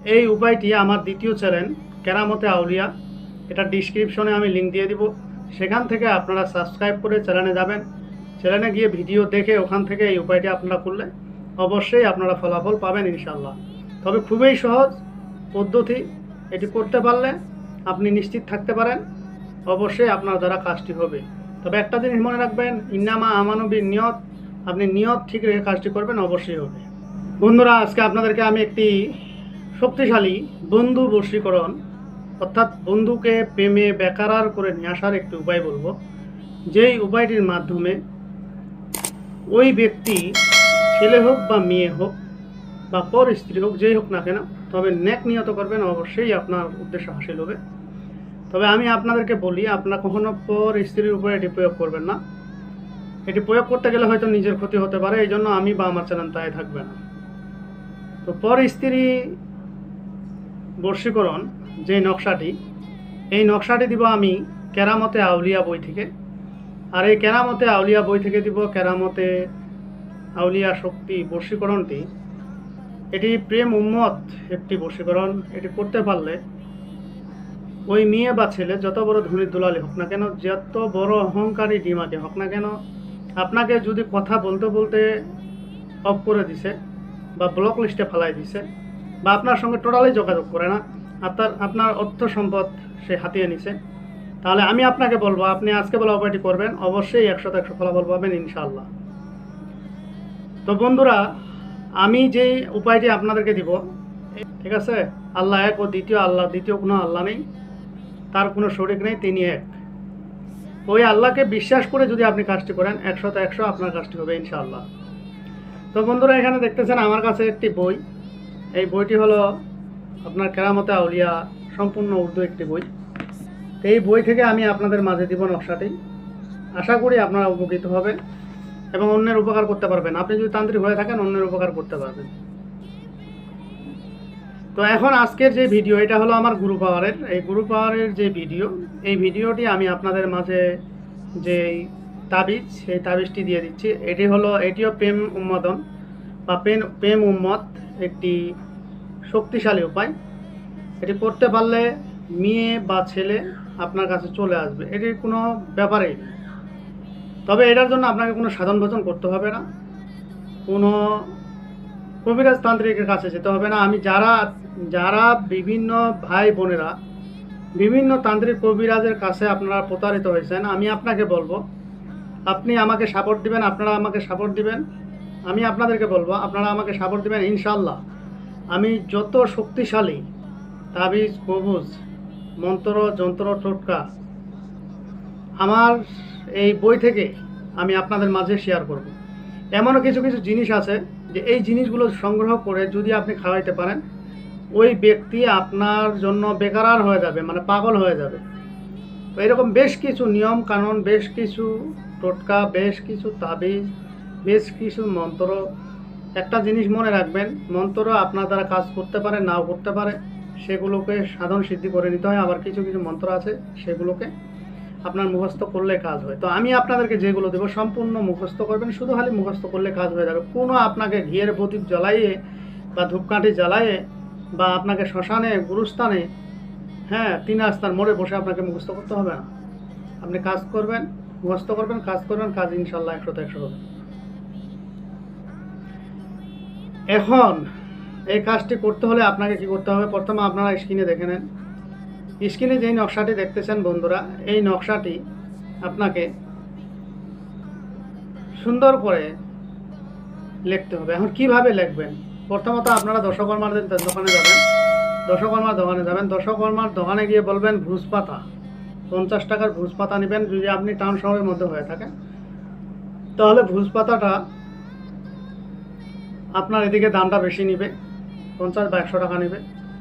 এই উপায়টি আমার দ্বিতীয় চ্যানেল, কেরামতে আউলিয়া। এটা ডিসক্রিপশনে আমি লিঙ্ক দিয়ে দিব। সেখান থেকে আপনারা সাবস্ক্রাইব করে চ্যানেলে যাবেন। চ্যানেলে গিয়ে ভিডিও দেখে ওখান থেকে এই উপায়টি আপনারা করলে অবশ্যই আপনারা ফলাফল পাবেন ইনশাল্লাহ তবে খুবই সহজ পদ্ধতি, এটি করতে পারলে আপনি নিশ্চিত থাকতে পারেন, অবশ্যই আপনার দ্বারা কাজটি হবে। তবে একটা জিনিস মনে রাখবেন, ইন্নামা আমানবীর নিয়ত, আপনি নিয়ত ঠিক রেখে কাজটি করবেন, অবশ্যই হবে। বন্ধুরা, আজকে আপনাদেরকে আমি একটি শক্তিশালী বন্ধু বশীকরণ, অর্থাৎ বন্ধুকে প্রেমে বেকারার করে নিয়ে আসার একটি উপায় বলব। যেই উপায়টির মাধ্যমে ওই ব্যক্তি ছেলে হোক বা মেয়ে হোক বা পর স্ত্রী হোক, যেই হোক না কেন, তবে ন্যাক নিয়ত করবেন, অবশ্যই আপনার উদ্দেশ্য হাসিল হবে। তবে আমি আপনাদেরকে বলি, আপনারা কখনো পর স্ত্রীর উপরে এটি প্রয়োগ করবেন না। এটি প্রয়োগ করতে গেলে হয়তো নিজের ক্ষতি হতে পারে এই জন্য আমি বা আমার চ্যানেল তাই থাকবে না। তো পর স্ত্রী বর্ষীকরণ যে নকশাটি, এই নকশাটি দিব আমি কেরামতে আউলিয়া বই থেকে। আর এই কেরামতে আউলিয়া বই থেকে দিব কেরামতে আউলিয়া শক্তি বর্ষীকরণটি। এটি প্রেম উম্মত একটি বর্ষীকরণ, এটি করতে পারলে ওই মেয়ে বা ছেলে যত বড় ধনী দুলালি হোক না কেন, যত বড় অহংকারী ডিমাকে হোক না কেন, আপনাকে যদি কথা বলতে বলতে অফ করে দিছে বা ব্লক লিস্টে ফেলাই দিছে বা আপনার সঙ্গে টোটালি যোগাযোগ করে না। আপনার আপনার অর্থ সম্পদ সে হাতিয়ে নিছে। তাহলে আমি আপনাকে বলব, আপনি আজকে বলা উপায়টি করবেন, অবশ্যই একশো একশো ফলাফল পাবেন ইনশাআল্লাহ। তো বন্ধুরা, আমি যে উপায়টি আপনাদেরকে দিব, ঠিক আছে? আল্লাহ এক ও দ্বিতীয় আল্লাহ, দ্বিতীয় কোনো আল্লাহ নেই, তার কোনো শরিক নেই, তিনি এক। ওই আল্লাহকে বিশ্বাস করে যদি আপনি কাজটি করেন একশো একশো আপনার কাজটি হবে ইনশাআল্লাহ। তো বন্ধুরা, এখানে দেখতেছেন আমার কাছে একটি বই। এই বইটি হলো আপনার কেরামতে আউলিয়া, সম্পূর্ণ উর্দু একটি বই। এই বই থেকে আমি আপনাদের মাঝে দিব নকশাটি। আশা করি আপনারা উপকৃত হবে এবং অন্যের উপকার করতে পারবেন। আপনি যদি তান্ত্রিক হয়ে থাকেন, অন্যের উপকার করতে পারবেন। তো এখন আজকের যে ভিডিও, এটা হলো আমার গুরু পাওয়ারের। এই গুরু পাওয়ারের যে ভিডিও, এই ভিডিওটি আমি আপনাদের মাঝে যে তাবিজ, সেই তাবিজটি দিয়ে দিচ্ছি। এটি হলো, এটিও প্রেম উন্মাদন বা প্রেম প্রেম উম্মত। একটি শক্তিশালী উপায়। এটি করতে পারলে মেয়ে বা ছেলে আপনার কাছে চলে আসবে। এটির কোনো ব্যাপারেই তবে এটার জন্য আপনাকে কোনো সাধন ভোজন করতে হবে না। কোনো কবিরাজ তান্ত্রিকের কাছে যেতে হবে না। আমি যারা যারা বিভিন্ন ভাই বোনেরা, বিভিন্ন তান্ত্রিক কবিরাজের কাছে আপনারা প্রতারিত হয়েছেন, আমি আপনাকে বলব, আপনি আমাকে সাপোর্ট দিবেন, আপনারা আমাকে সাপোর্ট দিবেন। আমি আপনাদেরকে বলব, আপনারা আমাকে সাপোর্ট দেবেন ইনশাল্লাহ আমি যত শক্তিশালী, তাবিজ, কবুজ, মন্ত্র, যন্ত্র, টোটকা, আমার এই বই থেকে আমি আপনাদের মাঝে শেয়ার করব। এমনও কিছু কিছু জিনিস আছে যে এই জিনিসগুলো সংগ্রহ করে যদি আপনি খাওয়াইতে পারেন, ওই ব্যক্তি আপনার জন্য বেকারার হয়ে যাবে মানে পাগল হয়ে যাবে। তো এরকম বেশ কিছু নিয়ম কানুন বেশ কিছু টোটকা, বেশ কিছু তাবিজ বেশ কিছু মন্ত্র। একটা জিনিস মনে রাখবেন, মন্ত্র আপনার দ্বারা কাজ করতে পারে, নাও করতে পারে, সেগুলোকে সাধন সিদ্ধি করে নিতে হয়। আবার কিছু কিছু মন্ত্র আছে, সেগুলোকে আপনার মুখস্থ করলে কাজ হয়। তো আমি আপনাদেরকে যেগুলো দেবো, সম্পূর্ণ মুখস্থ করবেন, শুধু খালি মুখস্থ করলে কাজ হয়ে যাবে। কোনো আপনাকে ঘিয়ের প্রদীপ জ্বালাইয়ে বা ধূপকাঠি জ্বালাইয়ে বা আপনাকে শ্মশানে, গুরুস্থানে হ্যাঁ তিন আস্তার মোড়ে বসে আপনাকে মুখস্থ করতে হবে না। আপনি কাজ করবেন, মুখস্থ করবেন, কাজ করবেন, কাজ ইনশাল্লাহ একশো একশো হবে। এখন এই কাজটি করতে হলে আপনাকে কি করতে হবে? প্রথমে আপনারা স্ক্রিনে দেখে নেন। স্ক্রিনে যেই নকশাটি দেখতেছেন বন্ধুরা, এই নকশাটি আপনাকে সুন্দর করে লিখতে হবে। এখন কীভাবে লিখবেন? প্রথমত আপনারা দশকর্মার দোকানে যাবেন। দশকর্মার দোকানে যাবেন। দশকর্মার দোকানে গিয়ে বলবেন, ভুজ পাতা। পঞ্চাশ টাকার ভুজ পাতা নেবেন যদি আপনি টাউন শহরের মধ্যে হয়ে থাকেন। তাহলে ভুজ পাতাটা আপনার এদিকে দামটা বেশি নিবে, পঞ্চাশ বা একশো টাকা নেবে।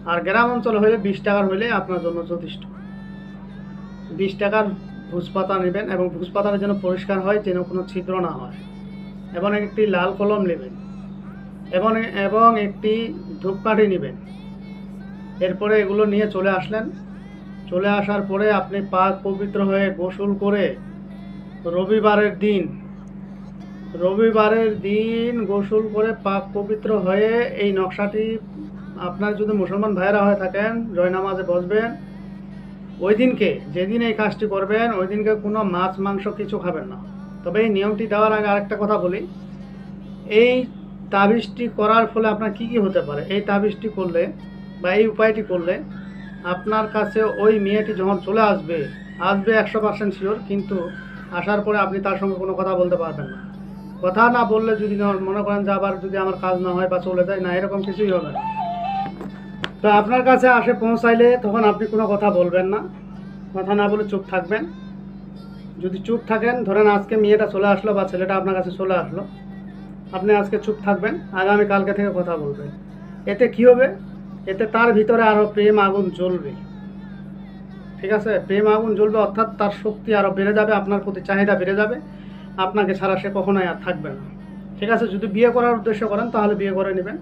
আর গ্রাম অঞ্চল হলে বিশ টাকার হলে আপনার জন্য যথেষ্ট। বিশ টাকার ভুজপাতা নেবেন এবং ভুজপাতাটা যেন পরিষ্কার হয়, যেন কোনো ছিদ্র না হয়। এবং একটি লাল কলম নেবেন। এবং এবং একটি ধূপকাঠি নেবেন। এরপরে এগুলো নিয়ে চলে আসলেন। চলে আসার পরে আপনি পাক পবিত্র হয়ে গোসল করে রবিবারের দিন রবিবারের দিন গোসল করে পাক পবিত্র হয়ে এই নকশাটি আপনার যদি মুসলমান ভাইয়েরা হয়ে থাকেন জয়নামাজে বসবেন, ওই দিনকে, যেদিন এই কাজটি করবেন, ওই দিনকে কোনো মাছ, মাংস কিছু খাবেন না। তবে এই নিয়মটি দেওয়ার আগে আরেকটা কথা বলি। এই তাবিজটি করার ফলে আপনার কি কি হতে পারে? এই তাবিজটি করলে বা এই উপায়টি করলে আপনার কাছে ওই মেয়েটি যখন চলে আসবে আসবে একশো পার্সেন্ট শিওর কিন্তু আসার পরে আপনি তার সঙ্গে কোনো কথা বলতে পারবেন না। কথা না বললে যদি মনে করেন যে আবার যদি আমার কাজ না হয় বা চলে যায়, না, এরকম কিছুই হবে না। তো আপনার কাছে আসে পৌঁছাইলে তখন আপনি কোনো কথা বলবেন না। কথা না বলে চুপ থাকবেন। যদি চুপ থাকেন, ধরেন আজকে মেয়েটা চলে আসলো বা ছেলেটা আপনার কাছে চলে আসলো, আপনি আজকে চুপ থাকবেন, আগামী কালকে থেকে কথা বলবেন। এতে কি হবে? এতে তার ভিতরে আরও প্রেম আগুন জ্বলবে। ঠিক আছে? প্রেম আগুন জ্বলবে, অর্থাৎ তার শক্তি আরও বেড়ে যাবে, আপনার প্রতি চাহিদা বেড়ে যাবে। আপনাকে ছাড়া সে কখনোই আর থাকবে না। ঠিক আছে? যদি বিয়ে করার উদ্দেশ্য করেন, তাহলে বিয়ে করে নেবেন।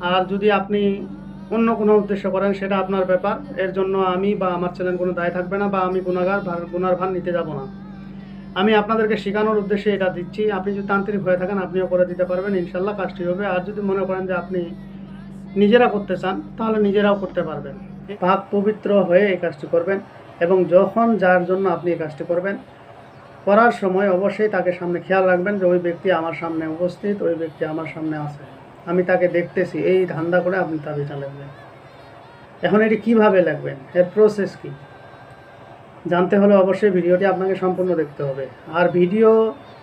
আর যদি আপনি অন্য কোনো উদ্দেশ্য করেন, সেটা আপনার ব্যাপার। এর জন্য আমি বা আমার ছেলের কোনো দায় থাকবে না বা আমি গুণাগার গুনার ভার নিতে যাব না। আমি আপনাদেরকে শেখানোর উদ্দেশ্যে এটা দিচ্ছি। আপনি যদি তান্ত্রিক হয়ে থাকেন, আপনিও করে দিতে পারবেন, ইনশাল্লাহ কাজটি হবে। আর যদি মনে করেন যে আপনি নিজেরা করতে চান, তাহলে নিজেরাও করতে পারবেন। পাক পবিত্র হয়ে এই কাজটি করবেন এবং যখন, যার জন্য আপনি এই কাজটি করবেন করার সময় অবশ্যই তাকে সামনে খেয়াল রাখবেন যে ওই ব্যক্তি আমার সামনে উপস্থিত, ওই ব্যক্তি আমার সামনে আছে। আমি তাকে দেখতেছি, এই ধান্দা করে আপনি তাবিজটা লিখবেন। এখন এটি কীভাবে লিখবেন? এর প্রসেস কি? জানতে হলে অবশ্যই ভিডিওটি আপনাকে সম্পূর্ণ দেখতে হবে। আর ভিডিও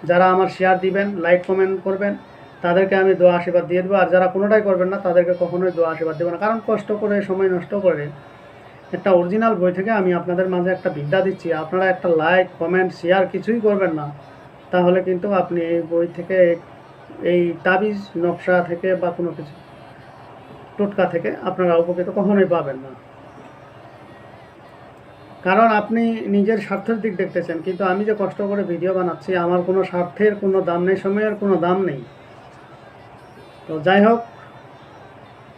যারা আমার শেয়ার দিবেন লাইক কমেন্ট করবেন, তাদেরকে আমি দোয়া, আশীর্বাদ দিয়ে দেবো। আর যারা কোনোটাই করবেন না, তাদেরকে কখনোই দোয়া, আশীর্বাদ দেবো না। কারণ কষ্ট করে, সময় নষ্ট করে একটা অরিজিনাল বই থেকে আমি আপনাদের মাঝে একটা বিদ্যা দিচ্ছি। আপনারা একটা লাইক কমেন্ট শেয়ার কিছুই করবেন না। তাহলে কিন্তু আপনি এই বই থেকে এই তাবিজ, নকশা থেকে বা কোনো কিছু টোটকা থেকে আপনারা উপকৃত কখনোই পাবেন না। কারণ আপনি নিজের স্বার্থের দিক দেখতেছেন, কিন্তু আমি যে কষ্ট করে ভিডিও বানাচ্ছি, আমার কোনো স্বার্থের কোনো দাম নেই, সময়ের কোনো দাম নেই। তো যাই হোক,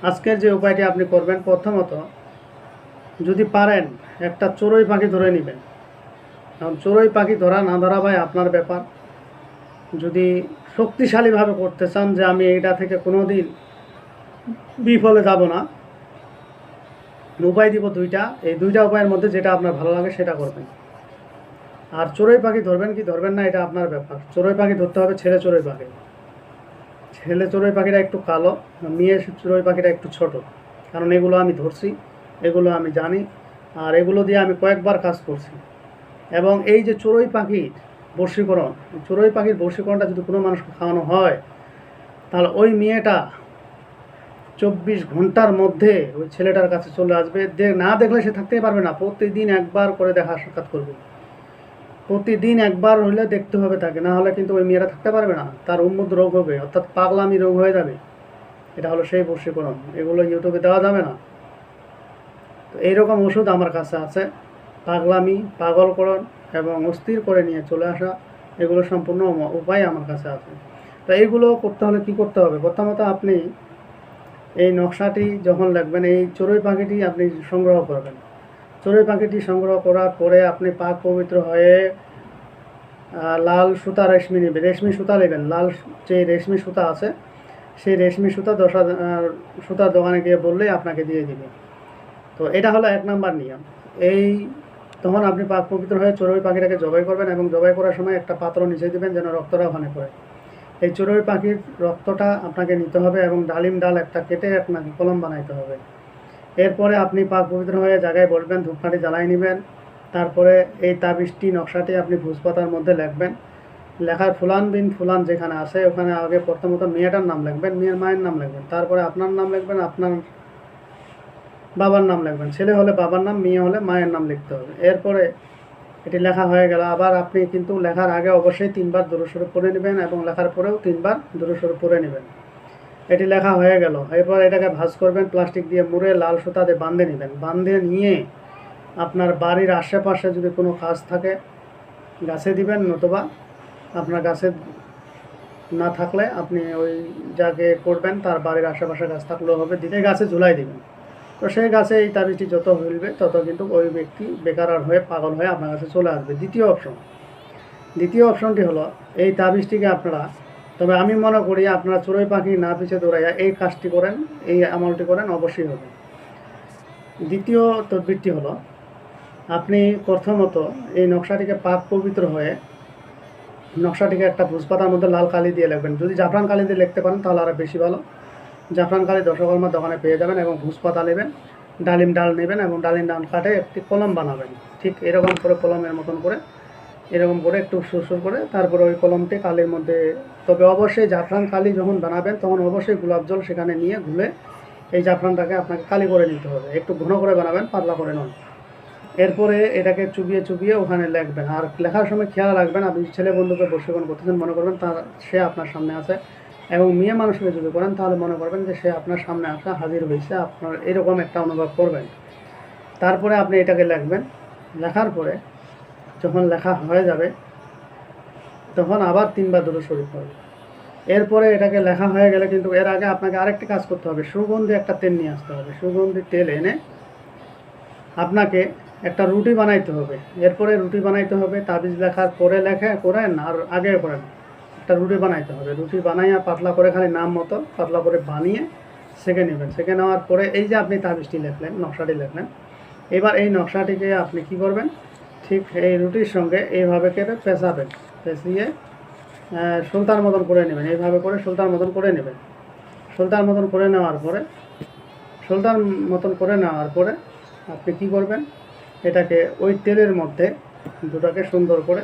আজকের যে উপায়টি আপনি করবেন প্রথমত যদি পারেন, একটা চড়ুই পাখি ধরে নেবেন। কারণ চড়ুই পাখি ধরা না ধরা ভাই আপনার ব্যাপার। যদি শক্তিশালীভাবে করতে চান যে আমি এটা থেকে কোনো দিন বিফলে যাব না, উপায় দিব দুইটা। এই দুইটা উপায়ের মধ্যে যেটা আপনার ভালো লাগে সেটা করবেন। আর চড়ুই পাখি ধরবেন কি ধরবেন না, এটা আপনার ব্যাপার। চড়ুই পাখি ধরতে হবে ছেলে চড়ুই পাখি। ছেলে চড়ুই পাখিটা একটু কালো, মেয়ে চড়ুই পাখিটা একটু ছোট। কারণ এগুলো আমি ধরছি। এগুলো আমি জানি। আর এগুলো দিয়ে আমি কয়েকবার কাজ করছি। এবং এই যে চড়ুই পাখির বর্ষীকরণ চড়ুই পাখির বশীকরণটা যদি কোনো মানুষকে খাওয়ানো হয়, তাহলে ওই মেয়েটা চব্বিশ ঘণ্টার মধ্যে ওই ছেলেটার কাছে চলে আসবে। না দেখলে সে থাকতেই পারবে না। প্রতিদিন একবার করে দেখা সাক্ষাৎ করবে। প্রতিদিন একবার হলে দেখতে হবে তাকে। না হলে কিন্তু ওই মেয়েরা থাকতে পারবে না। তার উন্মুদ রোগ হবে, অর্থাৎ পাগলামি রোগ হয়ে যাবে। এটা হলো সেই বর্ষীকরণ। এগুলো ইউটিউবে দেওয়া যাবে না। তো এইরকম ওষুধ আমার কাছে আছে। পাগলামি, পাগলকরণ এবং অস্থির করে নিয়ে চলে আসা, এগুলো সম্পূর্ণ উপায় আমার কাছে আছে। তো এইগুলো করতে হলে কি করতে হবে? প্রথমত আপনি এই নকশাটি যখন লাগবেন, এই চড়ুই পাখিটি আপনি সংগ্রহ করবেন। চড়ুই পাখিটি সংগ্রহ করার পরে আপনি পাক পবিত্র হয়ে লাল সুতা রেশমি নেবেন। রেশমি সুতা নেবেন। লাল যে রেশমি সুতা আছে, সেই রেশমি সুতা দশা সুতার দোকানে গিয়ে বললেই আপনাকে দিয়ে দিবে। তো এটা হলো এক নাম্বার নিয়ম। এই তখন আপনি পাক পবিত্র হয়ে চড়ুই পাখিটাকে জবাই করবেন এবং জবাই করার সময় একটা পাত্র নিচে দিবেন যেন রক্তটা ওখানে পড়ে। এই চড়ুই পাখির রক্তটা আপনাকে নিতে হবে এবং ডালিম ডাল একটা কেটে আপনাকে কলম বানাইতে হবে। এরপরে আপনি পাক পবিত্র হয়ে জায়গায় বলবেন ধূপকাঠি জ্বালাই নেবেন। তারপরে এই তাবিজটি নকশাটি আপনি ভুজপাতার মধ্যে লিখবেন। লেখার ফুলান বিন ফুলান যেখানে আছে, ওখানে আগে প্রথমত মেয়েটার নাম লিখবেন, মেয়ের মায়ের নাম লিখবেন। তারপরে আপনার নাম লিখবেন, আপনার বাবার নাম লিখবেন। ছেলে হলে বাবার নাম, মেয়ে হলে মায়ের নাম লিখতে হবে। এরপরে এটি লেখা হয়ে গেল। আবার আপনি কিন্তু লেখার আগে অবশ্যই তিনবার দূরস্বরূপ পড়ে নেবেন এবং লেখার পরেও তিনবার দূরস্বরূপ পড়ে নেবেন। এটি লেখা হয়ে গেল। এরপর এটাকে ভাঁজ করবেন, প্লাস্টিক দিয়ে মুড়ে লাল সুতা দিয়ে বাঁধে নেবেন। বাঁধে নিয়ে আপনার বাড়ির আশেপাশে যদি কোনো কাজ থাকে, গাছে দিবেন নতুবা। আপনার গাছে না থাকলে আপনি ওই যাকে করবেন, তার বাড়ির আশেপাশে গাছ থাকলেও হবে। দিতে গাছে ঝুলাই দিবেন। তো সেই গাছে এই তাবিজটি যত হইবে তত কিন্তু ওই ব্যক্তি বেকার আর হয়ে পাগল হয়ে আপনার কাছে চলে আসবে। দ্বিতীয় অপশন। দ্বিতীয় অপশনটি হলো, এই তাবিজটিকে আপনারা, তবে আমি মনে করি আপনারা চড়ুই পাখি না পিছিয়ে দৌড়াইয়া এই কাজটি করেন, এই আমলটি করেন, অবশ্যই হবে। দ্বিতীয় তদবিরটি হলো, আপনি প্রথমত এই নকশাটিকে পাক পবিত্র হয়ে নকশাটিকে একটা ভুজপাতার মধ্যে লাল কালি দিয়ে লিখবেন। যদি জাফরান কালি দিয়ে লিখতে পারেন, তাহলে আরও বেশি ভালো। জাফরান কালি দশকর্মার দোকানে পেয়ে যাবেন এবং ভুজপাতা নেবেন, ডালিম ডাল নেবেন এবং ডালিম ডাল কাটে একটি কলম বানাবেন। ঠিক এরকম করে কলমের মতন করে, এরকম করে একটু সুরসুর করে, তারপরে ওই কলমটি কালির মধ্যে। তবে অবশ্যই জাফরান কালি যখন বানাবেন, তখন অবশ্যই গোলাপ জল সেখানে নিয়ে ঘুলে এই জাফরানটাকে আপনাকে কালি করে নিতে হবে। একটু ঘন করে বানাবেন, পাতলা করে নয়। এরপরে এটাকে চুবিয়ে চুবিয়ে ওখানে লিখবেন। আর লেখার সময় খেয়াল রাখবেন, আপনি ছেলে বন্ধুকে বসীকরণ করতেছেন, মনে করবেন তার, সে আপনার সামনে আছে। এবং মেয়ে মানুষকে যদি করেন, তাহলে মনে করবেন যে সে আপনার সামনে আসা হাজির হয়েছে, আপনার এরকম একটা অনুভব করবেন। তারপরে আপনি এটাকে লিখবেন। লেখার পরে যখন লেখা হয়ে যাবে, তখন আবার তিনবার দুটো শরীর করবে এরপরে এটাকে লেখা হয়ে গেলে কিন্তু এর আগে আপনাকে আরেকটি কাজ করতে হবে। সুগন্ধি একটা তেল নিয়ে আসতে হবে। সুগন্ধি তেল এনে আপনাকে একটা রুটি বানাইতে হবে। এরপরে রুটি বানাইতে হবে, তাবিজ লেখার পরে লেখা, করেন আর আগে করেন। একটা রুটি বানাইতে হবে। রুটি বানাইয়া পাতলা করে খালি নাম মতো পাতলা করে বানিয়ে সেঁকে নেবেন। সেঁকে নেওয়ার পরে এই যে আপনি তাবিজটি লেখলেন, নকশাটি লেখলেন, এবার এই নকশাটিকে আপনি কি করবেন? ঠিক এই রুটির সঙ্গে এইভাবে কেটে পেঁচাবেন। পেঁচিয়ে সুলতার মতন করে নেবেন। এইভাবে করে সুলতার মতন করে নেবেন। সুলতার মতন করে নেওয়ার পরে সুলতান মতন করে নেওয়ার পরে আপনি কি করবেন? এটাকে ওই তেলের মধ্যে দুটাকে সুন্দর করে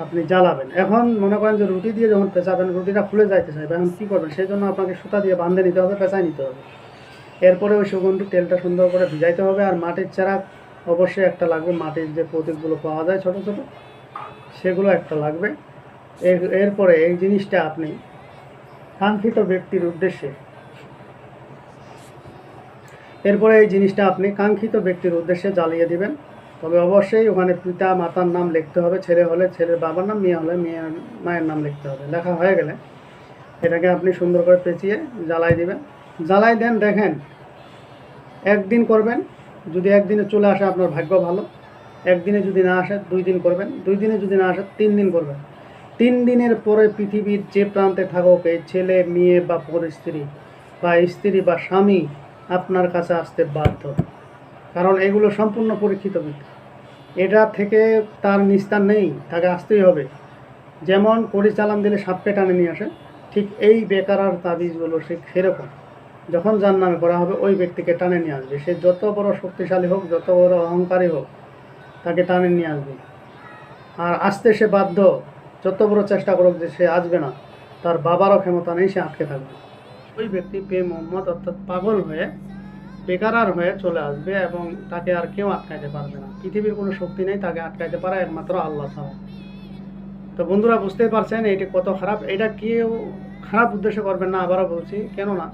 আপনি জ্বালাবেন। এখন মনে করেন যে রুটি দিয়ে যখন পেঁচাবেন, রুটিটা খুলে যাইতে চাইবে, এখন কী করবেন? সেই জন্য আপনাকে সুতা দিয়ে বাঁধে নিতে হবে, পেঁচাই নিতে হবে। এরপরে ওই সুগন্ধি তেলটা সুন্দর করে ভিজাইতে হবে, আর মাটির চারা অবশ্যই একটা লাগবে, মাটির যে প্রতীকগুলো পাওয়া যায় ছোট ছোট, সেগুলো একটা লাগবে। এর- এরপরে এই জিনিসটা আপনি কাঙ্ক্ষিত ব্যক্তির উদ্দেশ্যে, এরপরে এই জিনিসটা আপনি কাঙ্ক্ষিত ব্যক্তির উদ্দেশ্যে জ্বালিয়ে দিবেন। তবে অবশ্যই ওখানে পিতা, মাতার নাম লিখতে হবে, ছেলে হলে ছেলের বাবার নাম, মেয়ে হলে মেয়ে, মায়ের নাম লিখতে হবে। লেখা হয়ে গেলে এটাকে আপনি সুন্দর করে পেঁচিয়ে জ্বালাই দিবেন। জ্বালাই দেন, দেখেন, একদিন করবেন, যদি একদিনে চলে আসে আপনার ভাগ্য ভালো, একদিনে যদি না আসে, দুই দিন করবেন, দুই দিনে যদি না আসে, তিন দিন করবেন। তিন দিনের পরে পৃথিবীর যে প্রান্তে থাকুক, এই ছেলে, মেয়ে বা পর স্ত্রী, বা স্ত্রী বা স্বামী আপনার কাছে আসতে বাধ্য। কারণ এগুলো সম্পূর্ণ পরীক্ষিত বিদ্যা এটা থেকে তার নিস্তার নেই, তাকে আসতেই হবে। যেমন পরিচালন দিলে সাপকে টানে নিয়ে আসে, ঠিক এই বেকারার তাবিজগুলো সে সেরকম। যখন যার নামে করা হবে, ওই ব্যক্তিকে টানে নিয়ে আসবে। সে যত বড় শক্তিশালী হোক, যত বড় অহংকারী হোক, তাকে টানে নিয়ে আসবে। আর আসতে সে বাধ্য, যত বড় চেষ্টা করুক যে সে আসবে না, তার বাবারও ক্ষমতা নেই, সে আটকে থাকবে। ওই ব্যক্তি পে মোহাম্মদ অর্থাৎ পাগল হয়ে বেকারার হয়ে চলে আসবে এবং তাকে আর কেউ আটকাইতে পারবে না। পৃথিবীর কোনো শক্তি নেই তাকে আটকাইতে পারে একমাত্র আল্লাহ ছাড়া। তো বন্ধুরা, বুঝতেই পারছেন এইটি কত খারাপ। এটা কেউ খারাপ উদ্দেশ্য করবেন না, আবারও বলছি। কেননা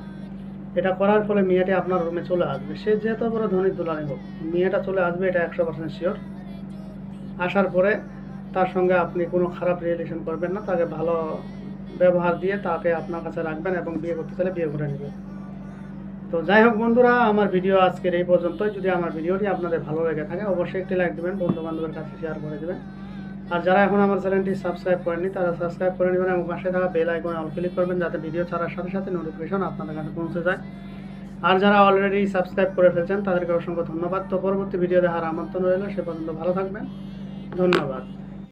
এটা করার ফলে মেয়েটি আপনার রুমে চলে আসবে। সে যেহেতু বড় ধনী দুলানি হোক, মেয়েটা চলে আসবে, এটা একশো পার্সেন্ট শিওর আসার পরে তার সঙ্গে আপনি কোনো খারাপ রিলেশন করবেন না। তাকে ভালো ব্যবহার দিয়ে তাকে আপনার কাছে রাখবেন এবং বিয়ে করতে চাইলে বিয়ে করে নেবেন। তো যাই হোক বন্ধুরা, আমার ভিডিও আজকের এই পর্যন্তই। যদি আমার ভিডিওটি আপনাদের ভালো লেগে থাকে, অবশ্যই একটি লাইক দেবেন বন্ধু বান্ধবের কাছে শেয়ার করে দেবেন। আর যারা এখন আমার চ্যানেলটি সাবস্ক্রাইব করেননি, তারা সাবস্ক্রাইব করে নেবেন এবং পাশে থাকা বেল আইকনে অল ক্লিক করবেন, যাতে ভিডিও ছাড়ার সাথে সাথে নোটিফিকেশন আপনাদের কাছে পৌঁছে যায়। আর যারা অলরেডি সাবস্ক্রাইব করে ফেলছেন, তাদেরকে অসংখ্য ধন্যবাদ। তো পরবর্তী ভিডিও দেখার আমন্ত্রণ রইল, সে পর্যন্ত ভালো থাকবেন। ধন্যবাদ।